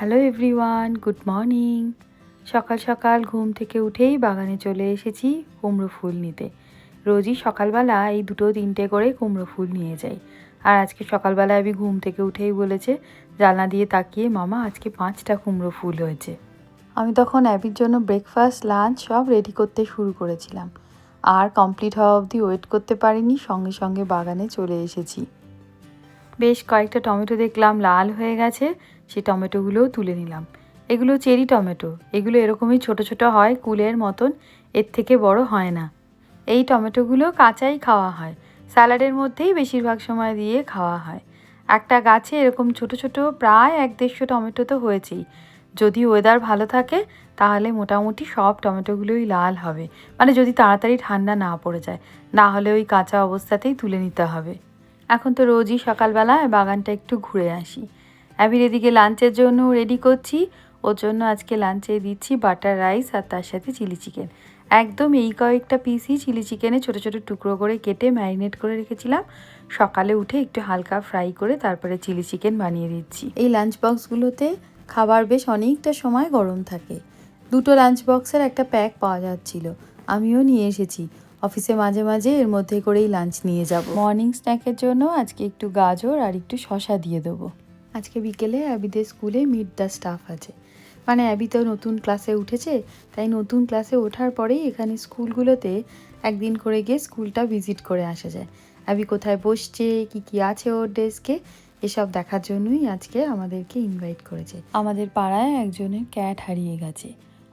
Hello everyone good morning সকাল সকাল ঘুম থেকে উঠেই বাগানে চলে এসেছি কুমড়ো ফুল নিতে। রোজই সকালবেলা এই দুটো তিনটে করে কুমড়ো ফুল নিয়ে যাই। আর আজকে সকালবেলা আমি ঘুম থেকে উঠেই বলেছে, জানলা দিয়ে তাকিয়ে, মামা, আজকে পাঁচটা কুমড়ো ফুল হয়েছে। আমি তখন অ্যাবির জন্য ব্রেকফাস্ট লাঞ্চ সব রেডি করতে শুরু করেছিলাম। আর কমপ্লিট হওয়া অবধি ওয়েট করতে পারিনি, সঙ্গে সঙ্গে বাগানে চলে এসেছি। বেশ কয়েকটা টমেটো দেখলাম লাল হয়ে গেছে। সেই টমেটোগুলোও তুলে নিলাম। এগুলো চেরি টমেটো। এগুলো এরকমই ছোট ছোট হয়, কুলের মতন। এর থেকে বড় হয় না। এই টমেটোগুলো কাঁচাই খাওয়া হয়। স্যালাডের মধ্যেই বেশিরভাগ সময় দিয়ে খাওয়া হয়। একটা গাছে এরকম ছোট ছোট প্রায় এক দেড়শো টমেটো তো হয়েছেই। যদি ওয়েদার ভালো থাকে, তাহলে মোটামুটি সব টমেটোগুলোই লাল হবে। মানে যদি তাড়াতাড়ি ঠান্ডা না পড়ে যায়, না হলে ওই কাঁচা অবস্থাতেই তুলে নিতে হবে। এখন তো রোজই সকালবেলায় বাগানটা একটু ঘুরে আসি। অ্যাবির এদিকে লাঞ্চের জন্য রেডি করছি। ওর জন্য আজকে লাঞ্চে দিচ্ছি বাটার রাইস আর তার সাথে চিলি চিকেন একদম এই কয়েকটা পিসই চিলি চিকেনে ছোটো ছোটো টুকরো করে কেটে ম্যারিনেট করে রেখেছিলাম। সকালে উঠে একটু হালকা ফ্রাই করে তারপরে চিলি চিকেন বানিয়ে দিচ্ছি। এই লাঞ্চ বক্সগুলোতে খাবার বেশ অনেকটা সময় গরম থাকে। দুটো লাঞ্চ বক্সের একটা প্যাক পাওয়া যাচ্ছিল। আমিও নিয়ে এসেছি। অফিসে মাঝে মাঝে এর মধ্যে করেই লাঞ্চ নিয়ে যাব। মর্নিং স্ন্যাকের জন্য আজকে একটু গাজর আর একটু শশা দিয়ে দেবো। আজকে বিকেলে অ্যাবিদের স্কুলে মিট দ্য স্টাফ আছে। মানে অ্যাবি তো নতুন ক্লাসে উঠেছে, তাই নতুন ক্লাসে ওঠার পরেই এখানে স্কুলগুলোতে একদিন করে গিয়ে স্কুলটা ভিজিট করে আসা যায়। অ্যাবি কোথায় বসছে, কি কি আছে ওর ডেস্কে, এসব দেখার জন্যই আজকে আমাদেরকে ইনভাইট করেছে। আমাদের পাড়ায় একজনের ক্যাট হারিয়ে গেছে,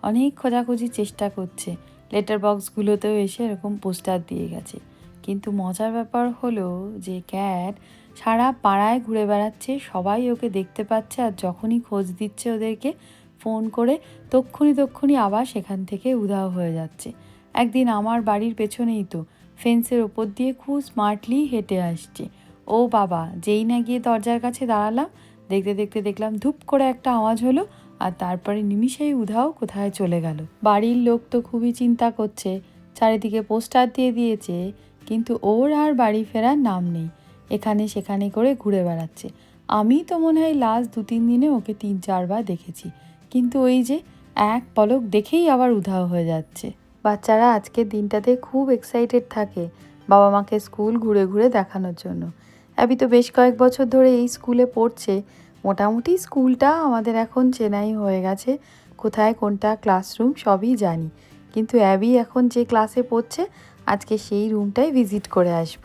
অনেক খোঁজাখুঁজির চেষ্টা করছে, লেটার বক্সগুলোতেও এসে এরকম পোস্টার দিয়ে গেছে। কিন্তু মজার ব্যাপার হলো যে ক্যাট সারা পাড়ায় ঘুরে বেড়াচ্ছে, সবাই ওকে দেখতে পাচ্ছে আর যখনই খোঁজ দিচ্ছে ওদেরকে ফোন করে তক্ষুনি তক্ষুনি আবার সেখান থেকে উধাও হয়ে যাচ্ছে। একদিন আমার বাড়ির পেছনেই তো, ফেন্সের ওপর দিয়ে খুব স্মার্টলি হেঁটে আসছে। ও বাবা, যেই না গিয়ে দরজার কাছে দাঁড়ালাম, দেখতে দেখতে দেখলাম ধূপ করে একটা আওয়াজ হলো আর তারপরে নিমিষেই উধাও কোথায় চলে গেল। বাড়ির লোক তো খুবই চিন্তা করছে, চারিদিকে পোস্টার দিয়ে দিয়েছে, কিন্তু ওর আর বাড়ি ফেরার নাম নেই। এখানে সেখানে করে ঘুরে বেড়াচ্ছে। আমি তো মনে হয় লাস্ট দু তিন দিনে ওকে তিন, চারবার দেখেছি। কিন্তু ওই যে এক পলক দেখেই আবার উধাও হয়ে যাচ্ছে। বাচ্চারা আজকের দিনটাতে খুব এক্সাইটেড থাকে বাবা মাকে স্কুল ঘুরে ঘুরে দেখানোর জন্য। অ্যাবি তো বেশ কয়েক বছর ধরে এই স্কুলে পড়ছে। মোটামুটি স্কুলটা আমাদের এখন চেনাই হয়ে গেছে। কোথায় কোনটা ক্লাসরুম সবই জানি। কিন্তু অ্যাবি এখন যে ক্লাসে পড়ছে, আজকে সেই রুমটাই ভিজিট করে আসব।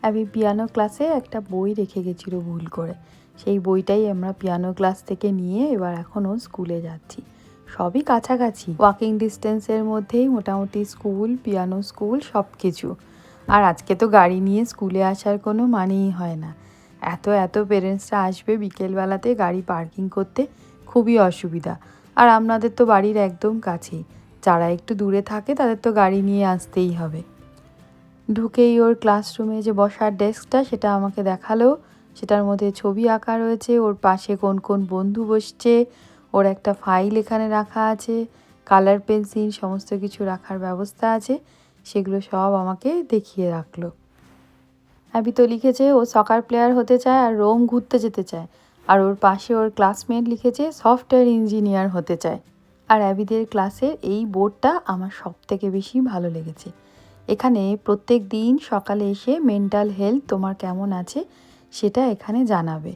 অ্যাবি পিয়ানো ক্লাসে একটা বই রেখে গেছিল ভুল করে। সেই বইটাই আমরা পিয়ানো ক্লাস থেকে নিয়ে এবার এখনও স্কুলে যাচ্ছি। সবই কাছাকাছি। ওয়াকিং ডিস্টেন্সের মধ্যেই মোটামুটি স্কুল পিয়ানো স্কুল সব কিছু আর আজকে তো গাড়ি নিয়ে স্কুলে আসার কোনো মানেই হয় না। এত এত পেরেন্টসরা আসবে বিকেলবেলাতে গাড়ি পার্কিং করতে, খুবই অসুবিধা। আর আপনাদের তো বাড়ির একদম কাছেই। যারা একটু দূরে থাকে তাদের তো গাড়ি নিয়ে আসতেই হবে। ঢুকেই ওর ক্লাসরুমে যে বসার ডেস্কটা, সেটা আমাকে দেখাল। সেটার মধ্যে ছবি আঁকা রয়েছে, ওর পাশে কোন কোন বন্ধু বসছে, ওর একটা ফাইল এখানে রাখা আছে কালার পেন্সিল সমস্ত কিছু রাখার ব্যবস্থা আছে, সেগুলো সব আমাকে দেখিয়ে রাখল। অ্যাবি তো লিখেছে, ও সকার প্লেয়ার হতে চায় আর রোম ঘুরতে যেতে চায়। আর ওর পাশে ওর ক্লাসমেট লিখেছে সফটওয়্যার ইঞ্জিনিয়ার হতে চায়। আর অ্যাবিদের ক্লাসের এই বোর্ডটা আমার সব থেকে বেশি ভালো লেগেছে। এখানে প্রত্যেক দিন সকালে এসে মেন্টাল হেলথ তোমার কেমন আছে সেটা এখানে জানাবে।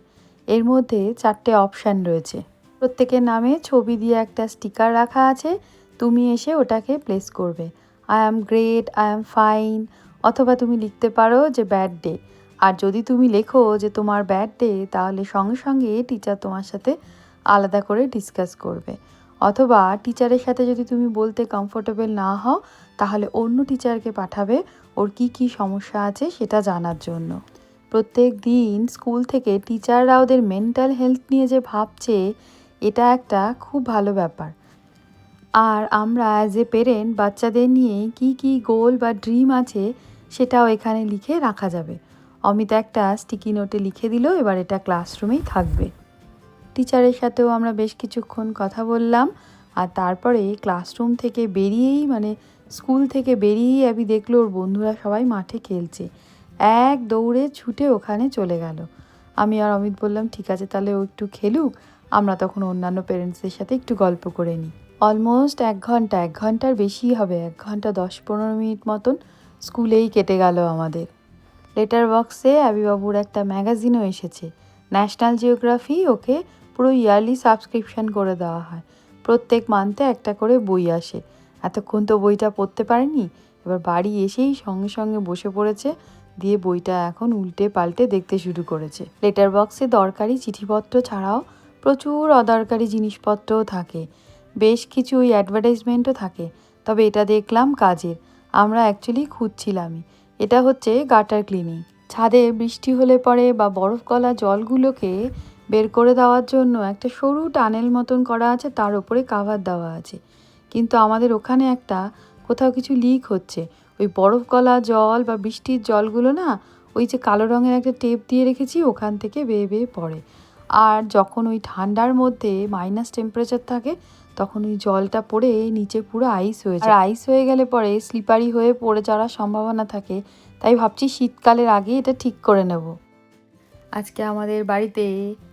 এর মধ্যে চারটে অপশান রয়েছে। প্রত্যেকের নামে ছবি দিয়ে একটা স্টিকার রাখা আছে, তুমি এসে ওটাকে প্লেস করবে। I am great I am fine অথবা তুমি লিখতে পারো যে ব্যাড ডে আর যদি তুমি লেখো যে তোমার ব্যাড ডে তাহলে সঙ্গে সঙ্গে টিচার তোমার সাথে আলাদা করে ডিসকাস করবে। অথবা টিচারের সাথে যদি তুমি বলতে কমফোর্টেবল না হও, তাহলে অন্য টিচারকে পাঠাবে ওর কি কি সমস্যা আছে সেটা জানার জন্য। প্রত্যেক দিন স্কুল থেকে টিচাররা ওদের মেন্টাল হেলথ নিয়ে যে ভাবছে, এটা একটা খুব ভালো ব্যাপার। আর আমরা অ্যাজ এ পেরেন্ট বাচ্চাদের নিয়ে কি কি গোল বা ড্রিম আছে, সেটাও এখানে লিখে রাখা যাবে। অমিত একটা স্টিকি নোটে লিখে দিল, এবার এটা ক্লাসরুমেই থাকবে। টিচারের সাথেও আমরা বেশ কিছুক্ষণ কথা বললাম। আর তারপরে ক্লাসরুম থেকে বেরিয়েই মানে স্কুল থেকে বেরিয়েই অ্যাবি দেখল ওর বন্ধুরা সবাই মাঠে খেলছে। এক দৌড়ে ছুটে ওখানে চলে গেল। আমি আর অমিত বললাম, ঠিক আছে তাহলে ও একটু খেলুক, আমরা তখন অন্যান্য পেরেন্টসদের সাথে একটু গল্প করে নিই। অলমোস্ট এক ঘণ্টা, এক ঘণ্টার বেশি হবে, এক ঘণ্টা দশ পনেরো মিনিট মতন স্কুলেই কেটে গেল আমাদের। লেটার বক্সে আবিবাবুর একটা ম্যাগাজিনও এসেছে ন্যাশনাল জিওগ্রাফি ওকে পুরো ইয়ারলি সাবস্ক্রিপশন করে দেওয়া হয়। প্রত্যেক মান্থে একটা করে বই আসে। এতক্ষণ তো বইটা পড়তে পারেনি। এবার বাড়ি এসেই সঙ্গে সঙ্গে বসে পড়েছে। দিয়ে বইটা এখন উল্টে পাল্টে দেখতে শুরু করেছে। লেটার বক্সে দরকারি চিঠিপত্র ছাড়াও প্রচুর অদরকারি জিনিসপত্রও থাকে। বেশ কিছু ওই অ্যাডভার্টাইজমেন্টও থাকে। তবে এটা দেখলাম কাজের। আমরা অ্যাকচুয়ালি খুঁজছিলামই। এটা হচ্ছে গাটার ক্লিনিং ছাদে বৃষ্টি হলে পরে বা বরফ গলা জলগুলোকে বের করে দেওয়ার জন্য একটা সরু টানেল মতন করা আছে, তার উপরে কাভার দেওয়া আছে। কিন্তু আমাদের ওখানে একটা কোথাও কিছু লিক হচ্ছে। ওই বরফ গলা জল বা বৃষ্টির জলগুলো না, ওই যে কালো রঙের একটা টেপ দিয়ে রেখেছি, ওখান থেকে বেয়ে বেয়ে পড়ে। আর যখন ওই ঠান্ডার মধ্যে মাইনাস টেম্পারেচার থাকে, তখন ওই জলটা পড়ে নিচে পুরো আইস হয়ে যায়। আইস হয়ে গেলে পরে স্লিপারি হয়ে পড়ে যাওয়ার সম্ভাবনা থাকে। তাই ভাবছি শীতকালের আগে এটা ঠিক করে নেব। আজকে আমাদের বাড়িতে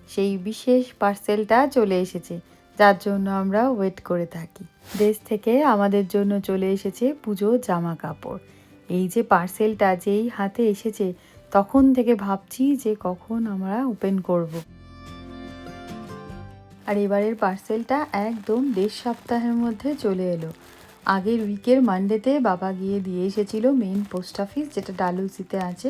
সেই বিশেষ পার্সেলটা চলে এসেছে, যার জন্য আমরা ওয়েট করে থাকি। দেশ থেকে আমাদের জন্য চলে এসেছে পুজো জামা কাপড়। এই যে পার্সেলটা যেই হাতে এসেছে, তখন থেকে ভাবছি যে কখন আমরা ওপেন করব। আর এবারের পার্সেলটা একদম দেড় সপ্তাহের মধ্যে চলে এলো। আগের উইকের মানডেতে বাবা গিয়ে দিয়ে এসেছিল মেন পোস্ট অফিস যেটা ডালুসিতে আছে।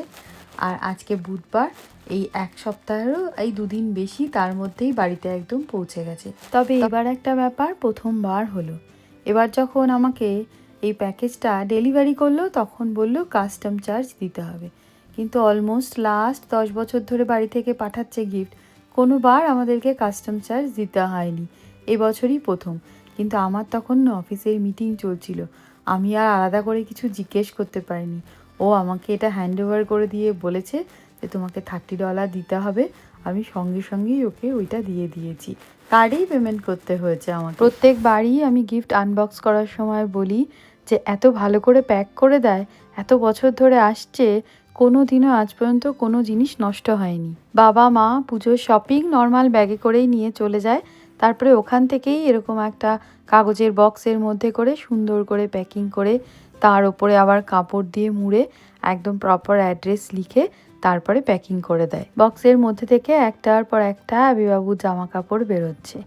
আর আজকে বুধবার, এই এক সপ্তাহেরও এই দুদিন বেশি তার মধ্যেই বাড়িতে একদম পৌঁছে গেছে। তবে এবার একটা ব্যাপার প্রথমবার হলো। এবার যখন আমাকে এই প্যাকেজটা ডেলিভারি করল, তখন বলল কাস্টম চার্জ দিতে হবে। কিন্তু অলমোস্ট লাস্ট দশ বছর ধরে বাড়ি থেকে পাঠাচ্ছে গিফট, কোনোবার আমাদেরকে কাস্টম চার্জ দিতে হয়নি। এবছরই প্রথম। কিন্তু আমার তখন অফিসের মিটিং চলছিল। আমি আর আলাদা করে কিছু জিজ্ঞেস করতে পারিনি। ও আমাকে এটা হ্যান্ড ওভার করে দিয়ে বলেছে যে তোমাকে থার্টি ডলার দিতে হবে। আমি সঙ্গে সঙ্গেই ওকে ওইটা দিয়ে দিয়েছি। কার্ডেই পেমেন্ট করতে হয়েছে আমার প্রত্যেকবারই আমি গিফট আনবক্স করার সময় বলি যে এত ভালো করে প্যাক করে দেয়, এত বছর ধরে আসছে কোনো দিনও আজ পর্যন্ত কোনো জিনিস নষ্ট হয়নি। বাবা, মা পুজোর শপিং নর্মাল ব্যাগে করেই নিয়ে চলে যায়। তারপরে ওখান থেকেই এরকম একটা কাগজের বক্সের মধ্যে করে সুন্দর করে প্যাকিং করে তার ওপরে আবার কাপড় দিয়ে মুড়ে একদম প্রপার অ্যাড্রেস লিখে তারপরে প্যাকিং করে দেয়। বক্সের মধ্যে থেকে একটার পর একটা অ্যাবিবাবুর জামা কাপড় বেরোচ্ছে।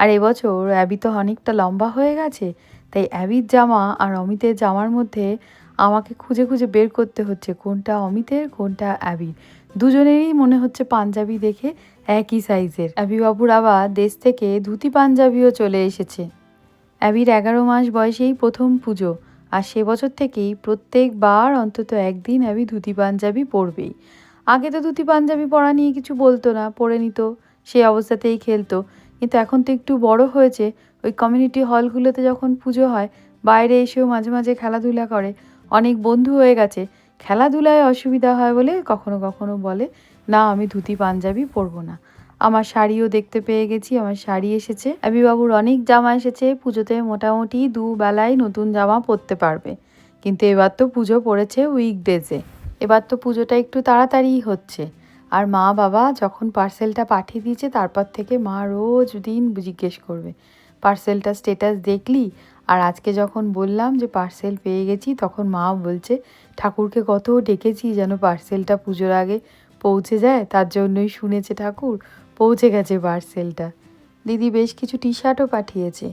আর এবছর অ্যাবি তো অনেকটা লম্বা হয়ে গেছে, তাই অ্যাবির জামা আর অমিতের জামার মধ্যে আমাকে খুঁজে খুঁজে বের করতে হচ্ছে কোনটা অমিতের, কোনটা অ্যাবির দুজনেরই মনে হচ্ছে পাঞ্জাবি দেখে একই সাইজের অ্যাবিবাবুর আবার দেশ থেকে ধুতি পাঞ্জাবিও চলে এসেছে। অ্যাবির এগারো মাস বয়সেই প্রথম পুজো। আর সে বছর থেকেই প্রত্যেকবার অন্তত একদিন আমি ধুতি পাঞ্জাবি পরবেই। আগে তো ধুতি পাঞ্জাবি পরা নিয়ে কিছু বলতো না, পরে নিত, সে অবস্থাতেই খেলতো। কিন্তু এখন তো একটু বড় হয়েছে, ওই কমিউনিটি হলগুলোতে যখন পুজো হয়, বাইরে এসেও মাঝে মাঝে খেলাধুলা করে। অনেক বন্ধু হয়ে গেছে, খেলাধুলায় অসুবিধা হয় বলে কখনো কখনো বলে, না, আমি ধুতি পাঞ্জাবি পরবো না। আমার শাড়িও দেখতে পেয়ে গেছি, আমার শাড়ি এসেছে। বাবুর অনেক জামা এসেছে, পুজোতে মোটামুটি দু বেলায় নতুন জামা পরতে পারবে। কিন্তু এবার তো পুজো পড়েছে উইকডেজে এবার তো পুজোটা একটু তাড়াতাড়ি হচ্ছে। আর মা বাবা যখন পার্সেলটা পাঠিয়ে দিয়েছে, তারপর থেকে মা রোজ দিন জিজ্ঞেস করবে। পার্সেলটা স্টেটাস দেখলি? আর আজকে যখন বললাম যে পার্সেল পেয়ে গেছি, তখন মা বলছে, ঠাকুরকে কত ডেকেছি যেন পার্সেলটা পুজোর আগে পৌঁছে যায়, তার জন্যই শুনেছে ঠাকুর, পৌঁছে গেছে পার্সেলটা দিদি বেশ কিছু টি শার্টও পাঠিয়েছে।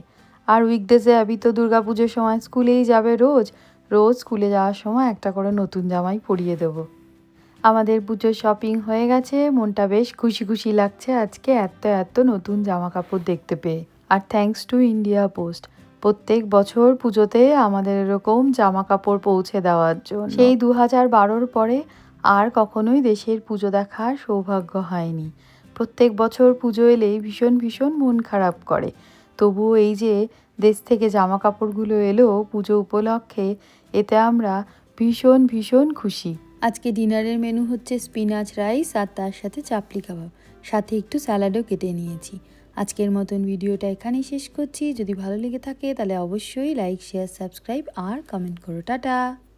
আর উইকডেজে আবি তো দুর্গা পুজোর সময় স্কুলেই যাবে রোজ। রোজ স্কুলে যাওয়ার সময় একটা করে নতুন জামাই পরিয়ে দেব। আমাদের পুজোর শপিং হয়ে গেছে, মনটা বেশ খুশি খুশি লাগছে আজকে এত এত নতুন জামা কাপড় দেখতে পেয়ে। আর থ্যাংকস টু ইন্ডিয়া পোস্ট প্রত্যেক বছর পুজোতে আমাদের এরকম জামা কাপড় পৌঁছে দেওয়ার জন্য। সেই দু হাজার বারোর পরে আর কখনোই দেশের পুজো দেখার সৌভাগ্য হয়নি। প্রত্যেক বছর পুজো এলেই ভীষণ ভীষণ মন খারাপ করে। তবুও এই যে দেশ থেকে জামা কাপড়গুলো এলো পুজো উপলক্ষে, এতে আমরা ভীষণ ভীষণ খুশি। আজকে ডিনারের মেনু হচ্ছে স্পিনাচ রাইস আর তার সাথে চাপলি কাবাব। সাথে একটু স্যালাডও কেটে নিয়েছি। আজকের মতন ভিডিওটা এখানেই শেষ করছি। যদি ভালো লেগে থাকে তাহলে অবশ্যই লাইক, শেয়ার, সাবস্ক্রাইব আর কমেন্ট করো। টাটা!